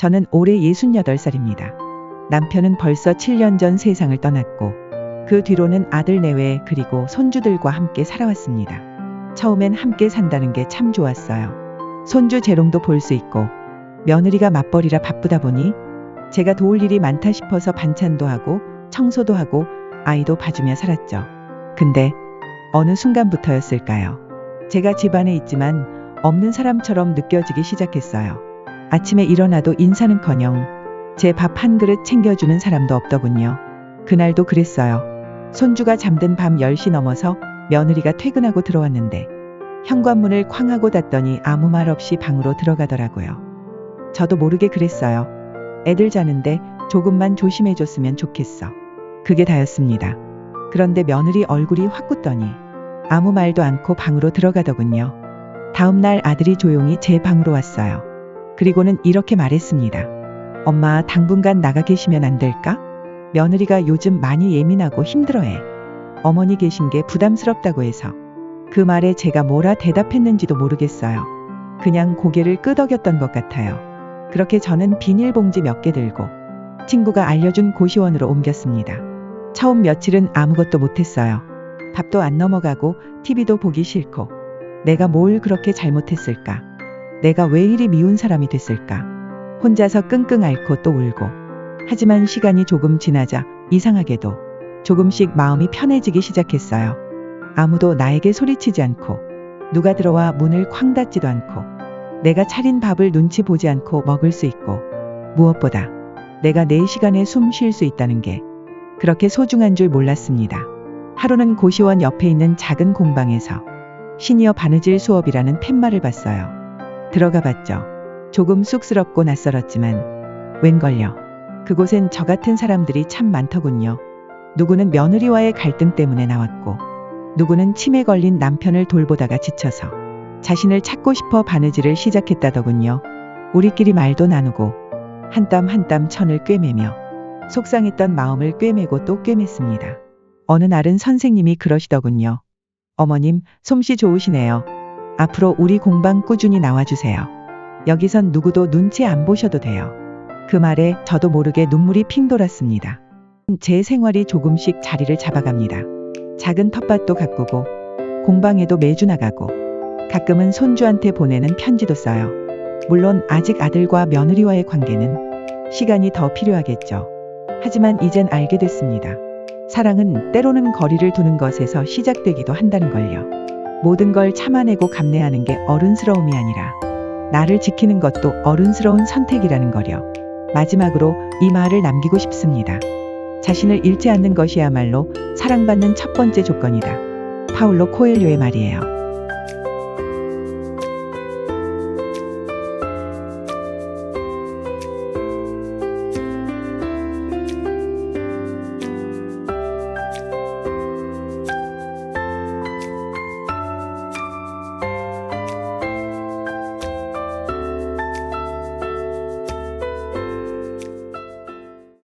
저는 올해 68살입니다. 남편은 벌써 7년 전 세상을 떠났고 그 뒤로는 아들 내외 그리고 손주들과 함께 살아왔습니다. 처음엔 함께 산다는 게 참 좋았어요. 손주 재롱도 볼 수 있고 며느리가 맞벌이라 바쁘다 보니 제가 도울 일이 많다 싶어서 반찬도 하고 청소도 하고 아이도 봐주며 살았죠. 근데 어느 순간부터였을까요? 제가 집안에 있지만 없는 사람처럼 느껴지기 시작했어요. 아침에 일어나도 인사는커녕 제 밥 한 그릇 챙겨주는 사람도 없더군요. 그날도 그랬어요. 손주가 잠든 밤 10시 넘어서 며느리가 퇴근하고 들어왔는데 현관문을 쾅 하고 닫더니 아무 말 없이 방으로 들어가더라고요. 저도 모르게 그랬어요. 애들 자는데 조금만 조심해줬으면 좋겠어. 그게 다였습니다. 그런데 며느리 얼굴이 확 굳더니 아무 말도 않고 방으로 들어가더군요. 다음날 아들이 조용히 제 방으로 왔어요. 그리고는 이렇게 말했습니다. 엄마 당분간 나가 계시면 안 될까? 며느리가 요즘 많이 예민하고 힘들어해. 어머니 계신 게 부담스럽다고 해서. 그 말에 제가 뭐라 대답했는지도 모르겠어요. 그냥 고개를 끄덕였던 것 같아요. 그렇게 저는 비닐봉지 몇 개 들고 친구가 알려준 고시원으로 옮겼습니다. 처음 며칠은 아무것도 못했어요. 밥도 안 넘어가고 TV도 보기 싫고 내가 뭘 그렇게 잘못했을까? 내가 왜 이리 미운 사람이 됐을까? 혼자서 끙끙 앓고 또 울고. 하지만 시간이 조금 지나자 이상하게도 조금씩 마음이 편해지기 시작했어요. 아무도 나에게 소리치지 않고 누가 들어와 문을 쾅 닫지도 않고 내가 차린 밥을 눈치 보지 않고 먹을 수 있고 무엇보다 내가 내 시간에 숨 쉴 수 있다는 게 그렇게 소중한 줄 몰랐습니다. 하루는 고시원 옆에 있는 작은 공방에서 시니어 바느질 수업이라는 팻말을 봤어요. 들어가 봤죠. 조금 쑥스럽고 낯설었지만 웬걸요. 그곳엔 저 같은 사람들이 참 많더군요. 누구는 며느리와의 갈등 때문에 나왔고 누구는 치매 걸린 남편을 돌보다가 지쳐서 자신을 찾고 싶어 바느질을 시작했다더군요. 우리끼리 말도 나누고 한 땀 한 땀 천을 꿰매며 속상했던 마음을 꿰매고 또 꿰맸습니다. 어느 날은 선생님이 그러시더군요. 어머님, 솜씨 좋으시네요. 앞으로 우리 공방 꾸준히 나와주세요. 여기선 누구도 눈치 안 보셔도 돼요. 그 말에 저도 모르게 눈물이 핑 돌았습니다. 제 생활이 조금씩 자리를 잡아갑니다. 작은 텃밭도 가꾸고 공방에도 매주 나가고 가끔은 손주한테 보내는 편지도 써요. 물론 아직 아들과 며느리와의 관계는 시간이 더 필요하겠죠. 하지만 이젠 알게 됐습니다. 사랑은 때로는 거리를 두는 것에서 시작되기도 한다는 걸요. 모든 걸 참아내고 감내하는 게 어른스러움이 아니라 나를 지키는 것도 어른스러운 선택이라는 거려. 마지막으로 이 말을 남기고 싶습니다. 자신을 잃지 않는 것이야말로 사랑받는 첫 번째 조건이다. 파울로 코엘료의 말이에요.